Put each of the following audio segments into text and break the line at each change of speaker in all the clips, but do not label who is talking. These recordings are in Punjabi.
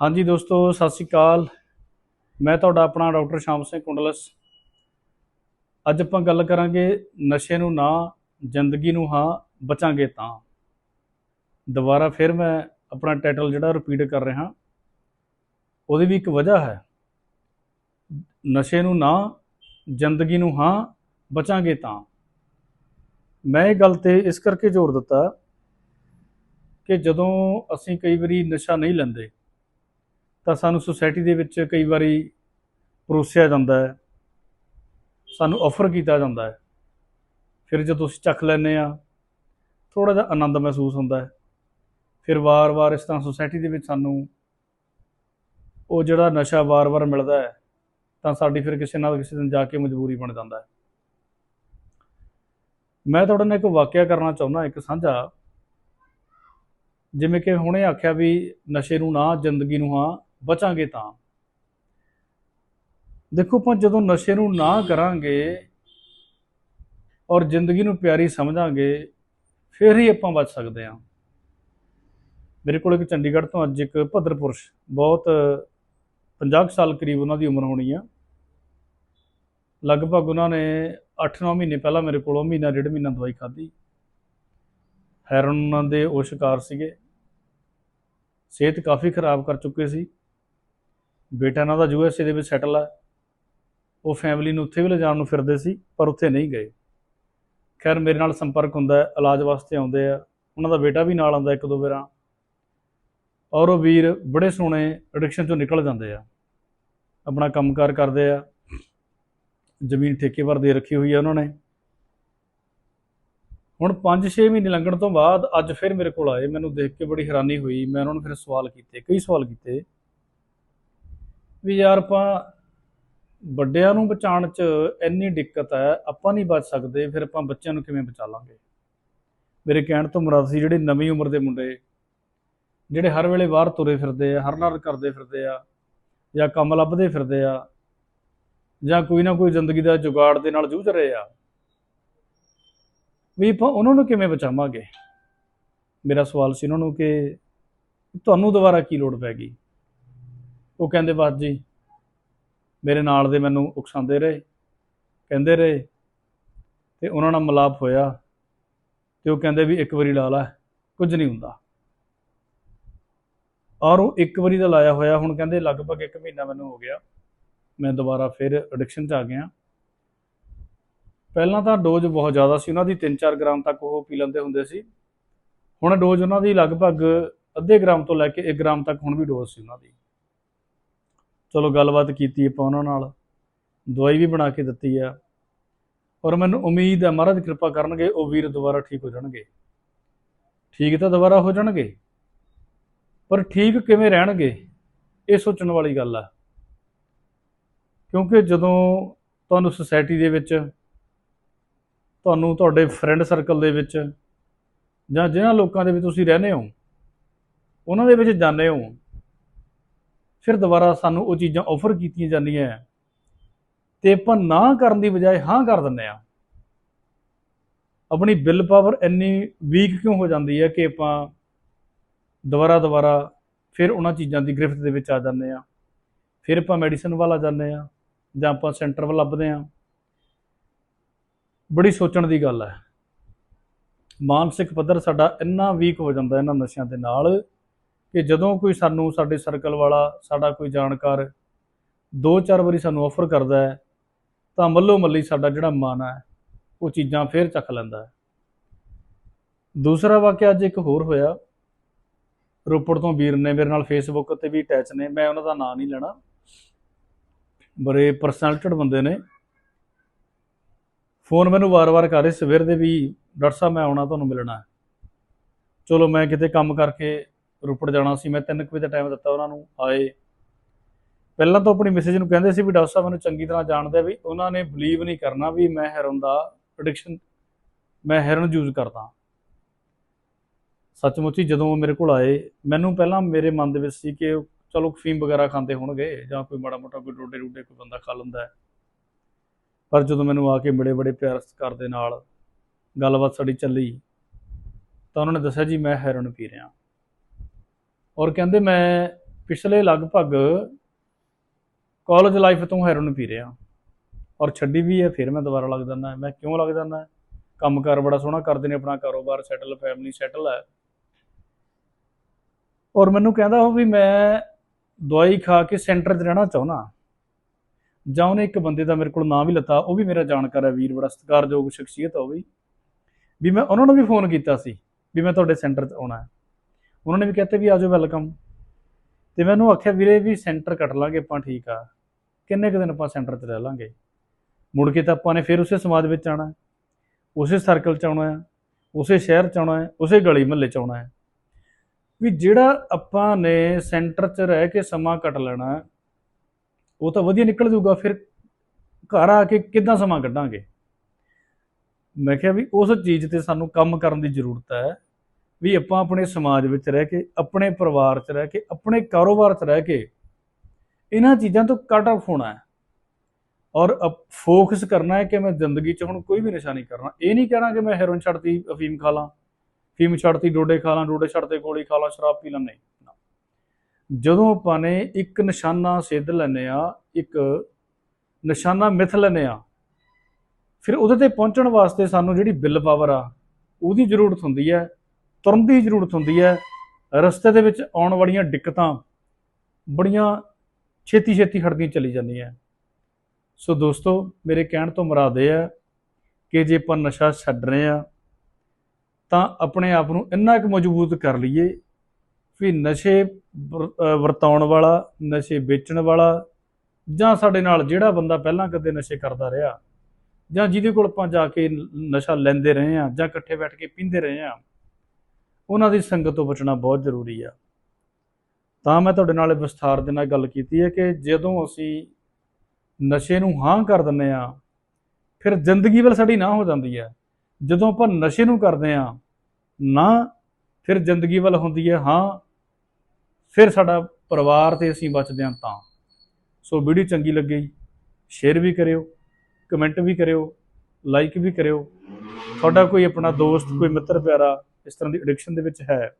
ਹਾਂਜੀ ਦੋਸਤੋ, ਸਤਿ ਸ਼੍ਰੀ ਅਕਾਲ। ਮੈਂ ਤੁਹਾਡਾ ਆਪਣਾ ਡਾਕਟਰ ਸ਼ਾਮ ਸਿੰਘ ਕੁੰਡਲਸ। ਅੱਜ ਆਪਾਂ ਗੱਲ ਕਰਾਂਗੇ ਨਸ਼ੇ ਨੂੰ ਨਾ, ਜ਼ਿੰਦਗੀ ਨੂੰ ਹਾਂ, ਬਚਾਂਗੇ ਤਾਂ। ਦੁਬਾਰਾ ਫਿਰ ਮੈਂ ਆਪਣਾ ਟਾਈਟਲ ਜਿਹੜਾ ਰਿਪੀਟ ਕਰ ਰਿਹਾ। ਉਹਦੀ ਵੀ ਇੱਕ ਵਜ੍ਹਾ ਹੈ। ਨਸ਼ੇ ਨੂੰ ਨਾ, ਜ਼ਿੰਦਗੀ ਨੂੰ ਹਾਂ, ਬਚਾਂਗੇ ਤਾਂ। ਮੈਂ ਇਹ ਗੱਲ ਤੇ ਇਸ ਕਰਕੇ ਜ਼ੋਰ ਦਿੱਤਾ ਕਿ ਜਦੋਂ ਅਸੀਂ ਕਈ ਵਾਰੀ ਨਸ਼ਾ ਨਹੀਂ ਲੈਂਦੇ ਤਾਂ ਸਾਨੂੰ ਸੁਸਾਇਟੀ ਦੇ ਵਿੱਚ ਕਈ ਵਾਰੀ ਪਰੋਸਿਆ ਜਾਂਦਾ ਹੈ। ਸਾਨੂੰ ਆਫਰ ਕੀਤਾ ਜਾਂਦਾ ਹੈ। ਫਿਰ ਜਦੋਂ ਅਸੀਂ ਚੱਖ ਲੈਂਦੇ ਆ ਥੋੜਾ ਜਿਹਾ ਆਨੰਦ ਮਹਿਸੂਸ ਹੁੰਦਾ ਹੈ। ਫਿਰ ਵਾਰ-ਵਾਰ ਇਸ ਤਰ੍ਹਾਂ ਸੁਸਾਇਟੀ ਦੇ ਵਿੱਚ ਸਾਨੂੰ ਉਹ ਜਿਹੜਾ ਨਸ਼ਾ ਵਾਰ-ਵਾਰ ਮਿਲਦਾ ਹੈ, ਤਾਂ ਸਾਡੀ ਫਿਰ ਕਿਸੇ ਨਾਲ ਕਿਸੇ ਦਿਨ ਜਾ ਕੇ ਮਜਬੂਰੀ ਬਣ ਜਾਂਦਾ ਹੈ। ਮੈਂ ਤੁਹਾਡੇ ਨਾਲ ਇੱਕ ਵਾਕਿਆ ਕਰਨਾ ਚਾਹੁੰਦਾ ਇੱਕ ਸਾਂਝਾ। ਜਿਵੇਂ ਕਿ ਹੁਣੇ ਆਖਿਆ ਵੀ ਨਸ਼ੇ ਨੂੰ ਨਾ, ਜ਼ਿੰਦਗੀ ਨੂੰ ਹਾਂ ਬਚਾਂਗੇ ਤਾਂ। ਦੇਖੋ ਆਪਾਂ ਜਦੋਂ ਨਸ਼ੇ ਨੂੰ ਨਾ ਕਰਾਂਗੇ ਔਰ ਜ਼ਿੰਦਗੀ ਨੂੰ ਪਿਆਰੀ ਸਮਝਾਂਗੇ, ਫਿਰ ਹੀ ਆਪਾਂ ਬਚ ਸਕਦੇ ਹਾਂ। ਮੇਰੇ ਕੋਲ ਇੱਕ ਚੰਡੀਗੜ੍ਹ ਤੋਂ ਅੱਜ ਇੱਕ ਭਦਰ ਪੁਰਸ਼, ਬਹੁਤ 50 ਕੁ ਸਾਲ ਕਰੀਬ ਉਹਨਾਂ ਦੀ ਉਮਰ ਹੋਣੀ ਆ। ਲਗਭਗ ਉਹਨਾਂ ਨੇ 8-9 ਮਹੀਨੇ ਪਹਿਲਾਂ ਮੇਰੇ ਕੋਲੋਂ ਮਹੀਨਾ ਡੇਢ ਮਹੀਨਾ ਦਵਾਈ ਖਾਧੀ। ਹੈਰਨ ਦੇ ਉਹ ਸ਼ਿਕਾਰ ਸੀਗੇ। ਸਿਹਤ ਕਾਫੀ ਖਰਾਬ ਕਰ ਚੁੱਕੇ ਸੀ। ਬੇਟਾ ਇਹਨਾਂ ਦਾ ਯੂਐਸਏ ਦੇ ਵਿੱਚ ਸੈਟਲ ਹੈ ਉਹ ਫੈਮਿਲੀ ਨੂੰ ਉੱਥੇ ਵੀ ਲਿਜਾਣ ਨੂੰ ਫਿਰਦੇ ਸੀ, ਪਰ ਉੱਥੇ ਨਹੀਂ ਗਏ। ਖੈਰ, ਮੇਰੇ ਨਾਲ ਸੰਪਰਕ ਹੁੰਦਾ ਹੈ, ਇਲਾਜ ਵਾਸਤੇ ਆਉਂਦੇ ਆ। ਉਹਨਾਂ ਦਾ ਬੇਟਾ ਵੀ ਨਾਲ ਆਉਂਦਾ ਇੱਕ ਦੋ ਵਾਰਾਂ। ਔਰ ਉਹ ਵੀਰ ਬੜੇ ਸੋਹਣੇ ਐਡਿਕਸ਼ਨ ਚੋਂ ਨਿਕਲ ਜਾਂਦੇ ਆ। ਆਪਣਾ ਕੰਮਕਾਰ ਕਰਦੇ ਆ। ਜ਼ਮੀਨ ਠੇਕੇ ਪਰ ਦੇ ਰੱਖੀ ਹੋਈ ਆ ਉਹਨਾਂ ਨੇ। ਹੁਣ 5-6 ਮਹੀਨੇ ਲੰਘਣ ਤੋਂ ਬਾਅਦ ਅੱਜ ਫਿਰ ਮੇਰੇ ਕੋਲ ਆਏ। ਮੈਨੂੰ ਦੇਖ ਕੇ ਬੜੀ ਹੈਰਾਨੀ ਹੋਈ। ਮੈਂ ਉਹਨਾਂ ਨੂੰ ਫਿਰ ਸਵਾਲ ਕੀਤੇ, ਕਈ ਸਵਾਲ ਕੀਤੇ। ਵੀ ਯਾਰ ਆਪਾਂ ਵੱਡਿਆਂ ਨੂੰ ਬਚਾਉਣ 'ਚ ਇੰਨੀ ਦਿੱਕਤ ਹੈ, ਆਪਾਂ ਨਹੀਂ ਬਚ ਸਕਦੇ, ਫਿਰ ਆਪਾਂ ਬੱਚਿਆਂ ਨੂੰ ਕਿਵੇਂ ਬਚਾ ਲਾਂਗੇ ਮੇਰੇ ਕਹਿਣ ਤੋਂ ਮੁਰਾਦ ਸੀ ਜਿਹੜੇ ਨਵੀਂ ਉਮਰ ਦੇ ਮੁੰਡੇ, ਜਿਹੜੇ ਹਰ ਵੇਲੇ ਬਾਹਰ ਤੁਰੇ ਫਿਰਦੇ ਆ ਹਰ ਨਾਲ ਕਰਦੇ ਫਿਰਦੇ ਆ, ਜਾਂ ਕੰਮ ਲੱਭਦੇ ਫਿਰਦੇ ਆ, ਜਾਂ ਕੋਈ ਨਾ ਕੋਈ ਜ਼ਿੰਦਗੀ ਦਾ ਜੁਗਾੜ ਦੇ ਨਾਲ ਜੂਝ ਰਹੇ ਆ, ਵੀ ਆਪਾਂ ਉਹਨਾਂ ਨੂੰ ਕਿਵੇਂ ਬਚਾਵਾਂਗੇ? ਮੇਰਾ ਸਵਾਲ ਸੀ ਉਹਨਾਂ ਨੂੰ ਕਿ ਤੁਹਾਨੂੰ ਦੁਬਾਰਾ ਕੀ ਲੋੜ ਪੈ ਗਈ? ਉਹ ਕਹਿੰਦੇ ਬਸ ਜੀ, ਮੇਰੇ ਨਾਲ ਦੇ ਮੈਨੂੰ ਉਕਸਾਉਂਦੇ ਰਹੇ, ਕਹਿੰਦੇ ਰਹੇ ਤੇ ਉਹਨਾਂ ਨਾਲ ਮਲਾਪ ਹੋਇਆ ਤੇ ਉਹ ਕਹਿੰਦੇ ਵੀ ਇੱਕ ਵਾਰੀ ਲਾ ਲੈ, ਕੁਝ ਨਹੀਂ ਹੁੰਦਾ। ਔਰ ਉਹ ਇੱਕ ਵਾਰੀ ਦਾ ਲਾਇਆ ਹੋਇਆ, ਹੁਣ ਕਹਿੰਦੇ ਲਗਭਗ 1 ਮਹੀਨਾ ਮੈਨੂੰ ਹੋ ਗਿਆ, ਮੈਂ ਦੁਬਾਰਾ ਫਿਰ ਐਡਿਕਸ਼ਨ 'ਚ ਆ ਗਿਆ। ਪਹਿਲਾਂ ਤਾਂ ਡੋਜ਼ ਬਹੁਤ ਜ਼ਿਆਦਾ ਸੀ, ਉਹਨਾਂ ਦੀ 3-4 ਗ੍ਰਾਮ ਤੱਕ ਉਹ ਪੀ ਲੈਂਦੇ ਹੁੰਦੇ ਸੀ। ਹੁਣ ਡੋਜ਼ ਉਹਨਾਂ ਦੀ ਲਗਭਗ ਅੱਧੇ ਗ੍ਰਾਮ ਤੋਂ ਲੈ ਕੇ 1 ਗ੍ਰਾਮ ਤੱਕ ਹੁਣ ਵੀ ਡੋਜ਼ ਸੀ ਉਹਨਾਂ ਦੀ। ਚਲੋ ਗੱਲਬਾਤ ਕੀਤੀ ਆਪਾਂ ਉਹਨਾਂ ਨਾਲ। ਦਵਾਈ ਵੀ ਬਣਾ ਕੇ ਦਿੱਤੀ ਆ। ਔਰ ਮੈਨੂੰ ਉਮੀਦ ਹੈ ਮਹਾਰਾਜ ਕਿਰਪਾ ਕਰਨਗੇ, ਉਹ ਵੀਰ ਦੁਬਾਰਾ ਠੀਕ ਹੋ ਜਾਣਗੇ। ਠੀਕ ਤਾਂ ਦੁਬਾਰਾ ਹੋ ਜਾਣਗੇ, ਪਰ ਠੀਕ ਕਿਵੇਂ ਰਹਿਣਗੇ, ਇਹ ਸੋਚਣ ਵਾਲੀ ਗੱਲ ਆ। ਕਿਉਂਕਿ ਜਦੋਂ ਤੁਹਾਨੂੰ ਸੁਸਾਇਟੀ ਦੇ ਵਿੱਚ, ਤੁਹਾਨੂੰ ਤੁਹਾਡੇ ਫਰੈਂਡ ਸਰਕਲ ਦੇ ਵਿੱਚ ਜਾਂ ਜਿਨ੍ਹਾਂ ਲੋਕਾਂ ਦੇ ਵਿੱਚ ਤੁਸੀਂ ਰਹਿੰਦੇ ਹੋ, ਉਹਨਾਂ ਦੇ ਵਿੱਚ ਜਾਂਦੇ ਹੋ ਫਿਰ ਦੁਬਾਰਾ ਸਾਨੂੰ ਉਹ ਚੀਜ਼ਾਂ ਆਫਰ ਕੀਤੀਆਂ ਜਾਂਦੀਆਂ ਤੇ ਆਪਾਂ ਨਾ ਕਰਨ ਦੀ ਬਜਾਏ ਹਾਂ ਕਰ ਦਿੰਦੇ ਆ ਆਪਣੀ ਬਿਲ ਪਾਵਰ ਇੰਨੀ ਵੀਕ ਕਿਉਂ ਹੋ ਜਾਂਦੀ ਹੈ ਕਿ ਆਪਾਂ ਦੁਬਾਰਾ ਦੁਬਾਰਾ ਫਿਰ ਉਹਨਾਂ ਚੀਜ਼ਾਂ ਦੀ ਗ੍ਰਿਫਤ ਦੇ ਵਿੱਚ ਆ ਜਾਂਦੇ ਆ ਫਿਰ ਆਪਾਂ ਮੈਡੀਸਨ ਵੱਲ ਆ ਜਾਂਦੇ ਆ ਜਾਂ ਆਪਾਂ ਸੈਂਟਰ ਵੱਲ ਲੱਭਦੇ ਆ ਬੜੀ ਸੋਚਣ ਦੀ ਗੱਲ ਹੈ। ਮਾਨਸਿਕ ਪੱਧਰ ਸਾਡਾ ਇੰਨਾ ਵੀਕ ਹੋ ਜਾਂਦਾ ਇਹਨਾਂ ਨਸ਼ਿਆਂ ਦੇ ਨਾਲ। ਕਿ ਜਦੋਂ ਕੋਈ ਸਾਨੂੰ ਸਾਡੇ ਸਰਕਲ ਵਾਲਾ, ਸਾਡਾ ਕੋਈ ਜਾਣਕਾਰ ਦੋ ਚਾਰ ਵਾਰੀ ਸਾਨੂੰ ਆਫਰ ਕਰਦਾ ਹੈ, ਤਾਂ ਮੱਲੋ ਮੱਲੀ ਸਾਡਾ ਜਿਹੜਾ ਮਨ ਹੈ, ਉਹ ਚੀਜ਼ਾਂ ਫੇਰ ਚੱਕ ਲੈਂਦਾ ਹੈ। ਦੂਸਰਾ ਵਾਕਿਆ ਅੱਜ ਇੱਕ ਹੋਰ ਹੋਇਆ। ਰੋਪੜ ਤੋਂ ਵੀਰ ਨੇ ਮੇਰੇ ਨਾਲ ਫੇਸਬੁੱਕ ਤੇ ਵੀ ਅਟੈਚ ਨੇ, ਮੈਂ ਉਹਨਾਂ ਦਾ ਨਾਂ ਨਹੀਂ ਲੈਣਾ। ਬੜੇ ਪਰਸਨੈਲਿਟਡ ਬੰਦੇ ਨੇ। ਫੋਨ ਮੈਨੂੰ ਵਾਰ-ਵਾਰ ਕਰ ਰਹੇ, ਸਵੇਰ ਦੇ ਵੀ ਡਾਕਟਰ ਸਾਹਿਬ ਮੈਂ ਆਉਣਾ, ਤੁਹਾਨੂੰ ਮਿਲਣਾ ਚਲੋ ਮੈਂ ਕਿਤੇ ਕੰਮ ਕਰਕੇ ਰੋਪੜ ਜਾਣਾ ਸੀ। ਮੈਂ 3 ਵਜੇ ਦਾ ਟਾਈਮ ਦਿੱਤਾ ਉਹਨਾਂ ਨੂੰ, ਆਏ। ਪਹਿਲਾਂ ਤਾਂ ਆਪਣੀ ਮੈਸੇਜ ਨੂੰ ਕਹਿੰਦੇ ਸੀ ਵੀ ਡਾਕਟਰ ਸਾਹਿਬ ਮੈਨੂੰ ਚੰਗੀ ਤਰ੍ਹਾਂ ਜਾਣਦੇ ਵੀ ਉਹਨਾਂ ਨੇ ਬਲੀਵ ਨਹੀਂ ਕਰਨਾ ਵੀ ਮੈਂ ਹੈਰਨ ਦਾ ਐਡਿਕਸ਼ਨ ਮੈਂ ਹੈਰਨ ਯੂਜ਼ ਕਰਦਾ। ਸੱਚਮੁੱਚ ਹੀ ਜਦੋਂ ਉਹ ਮੇਰੇ ਕੋਲ ਆਏ, ਮੈਨੂੰ ਪਹਿਲਾਂ ਮੇਰੇ ਮਨ ਦੇ ਵਿੱਚ ਸੀ ਕਿ ਚਲੋ ਫੀਮ ਵਗੈਰਾ ਖਾਂਦੇ ਹੋਣਗੇ ਜਾਂ ਕੋਈ ਮਾੜਾ ਮੋਟਾ ਕੋਈ ਡੋਡੇ ਡੂਡੇ ਕੋਈ ਬੰਦਾ ਖਾ ਲੈਂਦਾ ਪਰ ਜਦੋਂ ਮੈਨੂੰ ਆ ਕੇ ਮਿਲੇ ਬੜੇ ਪਿਆਰ ਸਤਿਕਾਰ ਦੇ ਨਾਲ, ਗੱਲਬਾਤ ਸਾਡੀ ਚੱਲੀ, ਤਾਂ ਉਹਨਾਂ ਨੇ ਦੱਸਿਆ ਜੀ ਮੈਂ ਹੈਰਨ ਪੀ ਰਿਹਾ। ਔਰ ਕਹਿੰਦੇ ਮੈਂ ਪਿਛਲੇ ਲਗਭਗ ਕਾਲਜ ਲਾਈਫ ਤੋਂ ਹੈਰੋਨ ਪੀ ਰਿਹਾ। ਔਰ ਛੱਡੀ ਵੀ ਹੈ, ਫਿਰ ਮੈਂ ਦੁਬਾਰਾ ਲੱਗ ਜਾਂਦਾ। ਮੈਂ ਕਿਉਂ ਲੱਗ ਜਾਂਦਾ? ਕੰਮਕਾਰ ਬੜਾ ਸੋਹਣਾ ਕਰਦੇ ਨੇ ਆਪਣਾ ਕਾਰੋਬਾਰ ਸੈਟਲ ਫੈਮਿਲੀ ਸੈਟਲ ਹੈ। ਔਰ ਮੈਨੂੰ ਕਹਿੰਦਾ ਉਹ ਵੀ ਮੈਂ ਦਵਾਈ ਖਾ ਕੇ ਸੈਂਟਰ 'ਚ ਰਹਿਣਾ ਚਾਹੁੰਦਾ। ਜਾਂ ਉਹਨੇ ਇੱਕ ਬੰਦੇ ਦਾ ਮੇਰੇ ਕੋਲ ਨਾਂ ਵੀ ਲੱਤਾ, ਉਹ ਵੀ ਮੇਰਾ ਜਾਣਕਾਰ ਹੈ, ਵੀਰ ਬੜਾ ਸਤਿਕਾਰਯੋਗ, ਸ਼ਖਸੀਅਤ ਆ ਉਹ ਵੀ। ਵੀ ਮੈਂ ਉਹਨਾਂ ਨੂੰ ਵੀ ਫੋਨ ਕੀਤਾ ਸੀ, ਵੀ ਮੈਂ ਤੁਹਾਡੇ ਸੈਂਟਰ 'ਚ ਆਉਣਾ ਹੈ। ਉਹਨਾਂ ਨੇ ਵੀ ਕਹਤੇ ਵੀ ਆਜੋ ਵੈਲਕਮ ਤੇ ਮੈਨੂੰ ਆਖਿਆ, ਵੀਰੇ ਵੀ ਸੈਂਟਰ ਕੱਟ ਲਾਂਗੇ ਆਪਾਂ, ਠੀਕ ਆ। ਕਿੰਨੇ ਕੁ ਦਿਨ ਆਪਾਂ ਸੈਂਟਰ 'ਚ ਰਹਿ ਲਾਂਗੇ? ਮੁੜ ਕੇ ਤਾਂ ਆਪਾਂ ਨੇ ਫਿਰ ਉਸੇ ਸਮਾਜ ਵਿੱਚ ਆਉਣਾ ਉਸੇ ਸਰਕਲ 'ਚ ਆਉਣਾ ਹੈ, ਉਸੇ ਸ਼ਹਿਰ 'ਚ ਆਉਣਾ ਹੈ, ਉਸੇ ਗਲੀ ਮਹੱਲੇ 'ਚ ਆਉਣਾ ਹੈ। ਵੀ ਜਿਹੜਾ ਆਪਾਂ ਨੇ ਸੈਂਟਰ 'ਚ ਰਹਿ ਕੇ ਸਮਾਂ ਕੱਟ ਲੈਣਾ ਉਹ ਤਾਂ ਵਧੀਆ ਨਿਕਲ ਜਾਊਗਾ, ਫਿਰ ਘਰ ਆ ਕੇ ਕਿੱਦਾਂ ਸਮਾਂ ਕੱਢਾਂਗੇ? ਮੈਂ ਕਿਹਾ ਵੀ ਉਸ ਚੀਜ਼ ਤੇ ਸਾਨੂੰ ਕੰਮ ਕਰਨ ਦੀ ਜ਼ਰੂਰਤ ਹੈ ਵੀ ਆਪਾਂ ਆਪਣੇ ਸਮਾਜ ਵਿੱਚ ਰਹਿ ਕੇ, ਆਪਣੇ ਪਰਿਵਾਰ 'ਚ ਰਹਿ ਕੇ, ਆਪਣੇ ਕਾਰੋਬਾਰ 'ਚ ਰਹਿ ਕੇ ਇਹਨਾਂ ਚੀਜ਼ਾਂ ਤੋਂ ਕੱਟ ਆਫ ਹੋਣਾ ਹੈ ਔਰ ਫੋਕਸ ਕਰਨਾ ਹੈ ਕਿ ਮੈਂ ਜ਼ਿੰਦਗੀ 'ਚ ਹੁਣ ਕੋਈ ਵੀ ਨਸ਼ਾ ਨਹੀਂ ਕਰਨਾ ਇਹ ਨਹੀਂ ਕਹਿਣਾ ਕਿ ਮੈਂ ਹੈਰੋਇਨ ਛੱਡਤੀ, ਅਫੀਮ ਖਾ ਲਾਂ, ਅਫੀਮ ਛੱਡਤੀ, ਡੋਡੇ ਖਾ ਲਾਂ, ਡੋਡੇ ਛੱਡਤੇ, ਗੋਲੀ ਖਾ ਲਾਂ, ਸ਼ਰਾਬ ਪੀ ਲਾਂ, ਨਹੀਂ ਨਾ। ਜਦੋਂ ਆਪਾਂ ਨੇ ਇੱਕ ਨਿਸ਼ਾਨਾ ਸਿੱਧ ਲੈਨੇ ਆ ਇੱਕ ਨਿਸ਼ਾਨਾ ਮਿਥ ਲੈਨੇ ਆ ਫਿਰ ਉਹਦੇ ਤੇ ਪਹੁੰਚਣ ਵਾਸਤੇ ਸਾਨੂੰ ਜਿਹੜੀ ਬਿੱਲ ਪਾਵਰ ਆ, ਉਹਦੀ ਜ਼ਰੂਰਤ ਹੁੰਦੀ ਹੈ ਤੁਰਨ ਦੀ ਜ਼ਰੂਰਤ ਹੁੰਦੀ ਹੈ। ਰਸਤੇ ਦੇ ਵਿੱਚ ਆਉਣ ਵਾਲੀਆਂ ਦਿੱਕਤਾਂ ਬੜੀਆਂ ਛੇਤੀ ਛੇਤੀ ਹਟਦੀਆਂ ਚਲੀ ਜਾਂਦੀਆਂ। ਸੋ ਦੋਸਤੋ, ਮੇਰੇ ਕਹਿਣ ਤੋਂ ਮੁਰਾਦ ਇਹ ਹੈ ਕਿ ਜੇ ਆਪਾਂ ਨਸ਼ਾ ਛੱਡ ਰਹੇ ਆ ਤਾਂ ਆਪਣੇ ਆਪ ਨੂੰ ਇੰਨਾ ਕੁ ਮਜ਼ਬੂਤ ਕਰ ਲਈਏ ਵੀ ਨਸ਼ੇ ਵਰ- ਵਰਤਾਉਣ ਵਾਲਾ, ਨਸ਼ੇ ਵੇਚਣ ਵਾਲਾ ਜਾਂ ਸਾਡੇ ਨਾਲ ਜਿਹੜਾ ਬੰਦਾ ਪਹਿਲਾਂ ਕਦੇ ਨਸ਼ੇ ਕਰਦਾ ਰਿਹਾ ਜਾਂ ਜਿਹਦੇ ਕੋਲ ਆਪਾਂ ਜਾ ਕੇ ਨਸ਼ਾ ਲੈਂਦੇ ਰਹੇ ਆ ਜਾਂ ਇਕੱਠੇ ਬੈਠ ਕੇ ਪੀਂਦੇ ਰਹੇ ਆ ਉਹਨਾਂ ਦੀ ਸੰਗਤ ਤੋਂ ਬਚਣਾ ਬਹੁਤ ਜ਼ਰੂਰੀ ਆ। ਤਾਂ ਮੈਂ ਤੁਹਾਡੇ ਨਾਲ ਵਿਸਥਾਰ ਦੇ ਨਾਲ ਗੱਲ ਕੀਤੀ ਹੈ ਕਿ ਜਦੋਂ ਅਸੀਂ ਨਸ਼ੇ ਨੂੰ ਹਾਂ ਕਰ ਦਿੰਦੇ ਆ ਫਿਰ ਜ਼ਿੰਦਗੀ ਵੱਲ ਸਾਡੀ ਨਾ ਹੋ ਜਾਂਦੀ ਹੈ। ਜਦੋਂ ਆਪਾਂ ਨਸ਼ੇ ਨੂੰ ਕਰਦੇ ਆ ਨਾ ਫਿਰ ਜ਼ਿੰਦਗੀ ਵੱਲ ਹੁੰਦੀ ਹੈ, ਹਾਂ ਫਿਰ ਸਾਡਾ ਪਰਿਵਾਰ ਤੇ ਅਸੀਂ ਬਚਦੇ ਹਾਂ ਤਾਂ। ਸੋ ਵੀਡੀਓ ਚੰਗੀ ਲੱਗੀ, ਸ਼ੇਅਰ ਵੀ ਕਰਿਓ, ਕਮੈਂਟ ਵੀ ਕਰਿਓ, ਲਾਈਕ ਵੀ ਕਰਿਓ। ਤੁਹਾਡਾ ਕੋਈ ਆਪਣਾ ਦੋਸਤ, ਕੋਈ ਮਿੱਤਰ ਪਿਆਰਾ ਇਸ ਤਰ੍ਹਾਂ ਦੀ ਐਡਿਕਸ਼ਨ ਦੇ ਵਿੱਚ ਹੈ।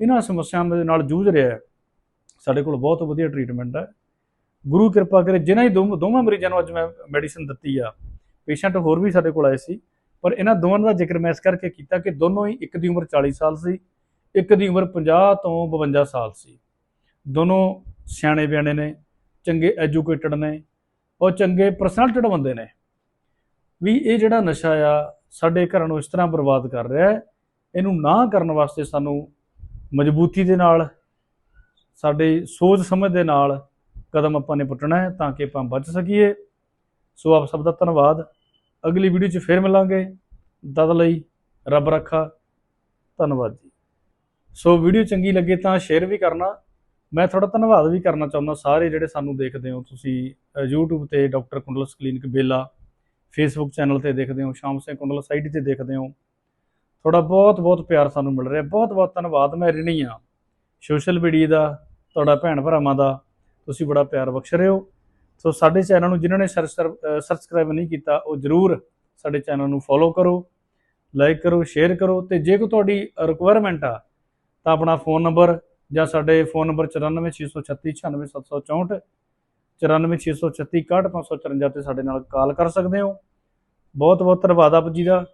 ਇਹਨਾਂ ਸਮੱਸਿਆਵਾਂ ਦੇ ਨਾਲ ਜੂਝ ਰਿਹਾ ਹੈ। ਸਾਡੇ ਕੋਲ ਬਹੁਤ ਵਧੀਆ ਟ੍ਰੀਟਮੈਂਟ ਹੈ। ਗੁਰੂ ਕਿਰਪਾ ਕਰੇ, ਜਿਨ੍ਹਾਂ ਹੀ ਦੋ- ਦੋਵਾਂ ਮਰੀਜ਼ਾਂ ਨੂੰ ਅੱਜ ਮੈਂ ਮੈਡੀਸਿਨ ਦਿੱਤੀ ਆ ਪੇਸ਼ੈਂਟ ਹੋਰ ਵੀ ਸਾਡੇ ਕੋਲ ਆਏ ਸੀ, ਪਰ ਇਹਨਾਂ ਦੋਵਾਂ ਦਾ ਜ਼ਿਕਰ ਮੈਂ ਇਸ ਕਰਕੇ ਕੀਤਾ ਕਿ ਦੋਨੋਂ ਹੀ ਇੱਕ ਦੀ ਉਮਰ 40 ਸਾਲ ਸੀ, ਇੱਕ ਦੀ ਉਮਰ 50 ਤੋਂ 52 ਸਾਲ ਸੀ। ਦੋਨੋਂ ਸਿਆਣੇ ਬਿਆਣੇ ਨੇ, ਚੰਗੇ ਐਜੂਕੇਟਡ ਨੇ ਔਰ ਚੰਗੇ ਪਰਸਨੈਲਿਟਡ ਬੰਦੇ ਨੇ। ਵੀ ਇਹ ਜਿਹੜਾ ਨਸ਼ਾ ਆ, ਸਾਡੇ ਘਰਾਂ ਨੂੰ ਇਸ ਤਰ੍ਹਾਂ ਬਰਬਾਦ ਕਰ ਰਿਹਾ ਹੈ ਇਹਨੂੰ ਨਾ ਕਰਨ ਵਾਸਤੇ ਸਾਨੂੰ ਮਜ਼ਬੂਤੀ ਦੇ ਨਾਲ ਸਾਡੇ ਸੋਚ ਸਮਝ ਦੇ ਨਾਲ ਕਦਮ ਆਪਾਂ ਨੇ ਪੁੱਟਣਾ ਹੈ ਤਾਂ ਕਿ ਆਪਾਂ ਬਚ ਸਕੀਏ। ਸੋ ਆਪ ਸਭ ਦਾ ਧੰਨਵਾਦ। ਅਗਲੀ ਵੀਡੀਓ 'ਚ ਫੇਰ ਮਿਲਾਂਗੇ। ਤਦ ਲਈ ਰੱਬ ਰੱਖਾ। ਧੰਨਵਾਦ ਜੀ। ਸੋ ਵੀਡੀਓ ਚੰਗੀ ਲੱਗੇ ਤਾਂ ਸ਼ੇਅਰ ਵੀ ਕਰਨਾ। ਮੈਂ ਤੁਹਾਡਾ ਧੰਨਵਾਦ ਵੀ ਕਰਨਾ ਚਾਹੁੰਦਾ ਸਾਰੇ ਜਿਹੜੇ ਸਾਨੂੰ ਦੇਖਦੇ ਹੋ। ਤੁਸੀਂ ਅ, YouTube ਤੇ doctor Kundal's clinic Bela Facebook channel ਤੇ ਦੇਖਦੇ ਹੋ ਸ਼ਾਮ ਸਿੰਘ ਕੁੰਡਲ ਸਾਈਡ ਤੇ ਦੇਖਦੇ ਹੋ। ਤੁਹਾਡਾ ਬਹੁਤ ਬਹੁਤ ਪਿਆਰ ਸਾਨੂੰ ਮਿਲ ਰਿਹਾ। ਬਹੁਤ ਬਹੁਤ ਧੰਨਵਾਦ, ਮੈਂ ਰਿਣੀ ਆ ਸੋਸ਼ਲ ਮੀਡੀਆ ਦਾ, ਤੁਹਾਡਾ ਭੈਣ ਭਰਾਵਾਂ ਦਾ, ਤੁਸੀਂ ਬੜਾ ਪਿਆਰ ਬਖਸ਼ ਰਹੇ ਹੋ। ਸੋ ਸਾਡੇ ਚੈਨਲ ਨੂੰ ਜਿਨ੍ਹਾਂ ਨੇ ਸਬਸਕ੍ਰਾਈਬ ਨਹੀਂ ਕੀਤਾ, ਉਹ ਜਰੂਰ ਸਾਡੇ ਚੈਨਲ ਨੂੰ ਫੋਲੋ ਕਰੋ ਲਾਈਕ ਕਰੋ ਸ਼ੇਅਰ ਕਰੋ ਤੇ ਜੇ ਕੋਈ ਤੁਹਾਡੀ ਰਿਕੁਆਇਰਮੈਂਟ ਆ, ਤਾਂ ਆਪਣਾ ਫੋਨ ਨੰਬਰ ਜਾਂ ਸਾਡੇ ਫੋਨ ਨੰਬਰ 9463696764 9463696554 ਤੇ ਸਾਡੇ ਨਾਲ ਕਾਲ ਕਰ ਸਕਦੇ ਹੋ। ਬਹੁਤ ਬਹੁਤ ਧੰਨਵਾਦ ਆਪ ਜੀ ਦਾ।